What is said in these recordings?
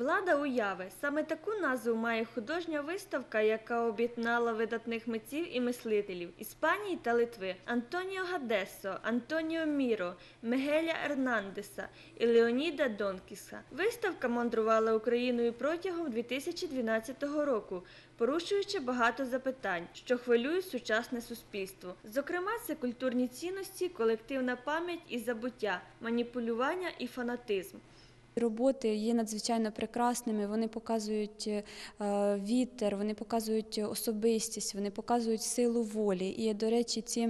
Влада уяви саме таку назву має художня виставка, яка об'єднала видатних митців і мислителів Іспанії та Литви Антоніо Гадесо, Антоніо Міро, Мегеля Ернандеса і Леоніда Донкіса. Виставка мандрувала Україною протягом 2012 року, порушуючи багато запитань, що хвилюють сучасне суспільство. Зокрема, це культурні цінності, колективна пам'ять і забуття, маніпулювання і фанатизм. Роботи є надзвичайно прекрасними. Вони показують е, вітер, вони показують особистість, вони показують силу волі. І, до речі, ці.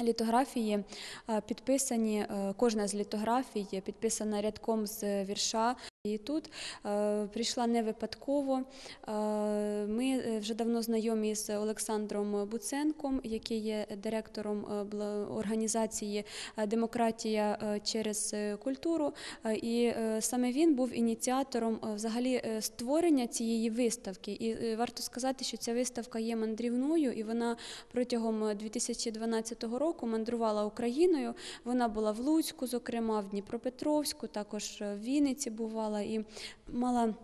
Літографії е, підписані, е, кожна з літографій підписана рядком з вірша. І тут е, прийшла не випадково. Е, ми е, вже давно знайомі з Олександром Буценком, який є директором організації Демократія через культуру. І саме він був ініціатором взагалі створення цієї виставки. І варто сказати, що ця виставка є мандрівною, і вона протягом е, 2012 року мандрувала Україною. Вона була в Луцьку, зокрема, в Дніпропетровську, також в Вінниці бувала і мала.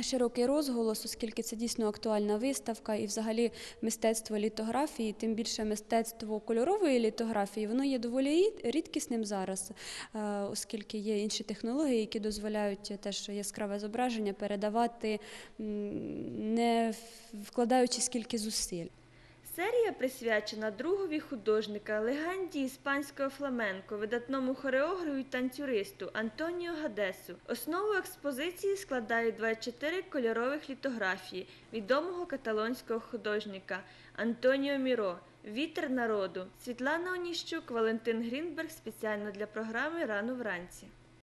Широкий розголос, оскільки це дійсно актуальна виставка, і взагалі мистецтво літографії, тим більше мистецтво кольорової літографії, воно є доволі рідкісним зараз, е, оскільки є інші технології, які дозволяють теж яскраве зображення передавати, не вкладаючи скільки зусиль. Серія присвячена другові художника, легенді іспанського фламенко, видатному хореографу і танцюристу Антоніо Гадесу. Основу експозиції складають 24 кольорових літографії відомого каталонського художника Антоніо Міро, Вітер народу, Світлана Оніщук, Валентин Грінберг спеціально для програми Рано вранці.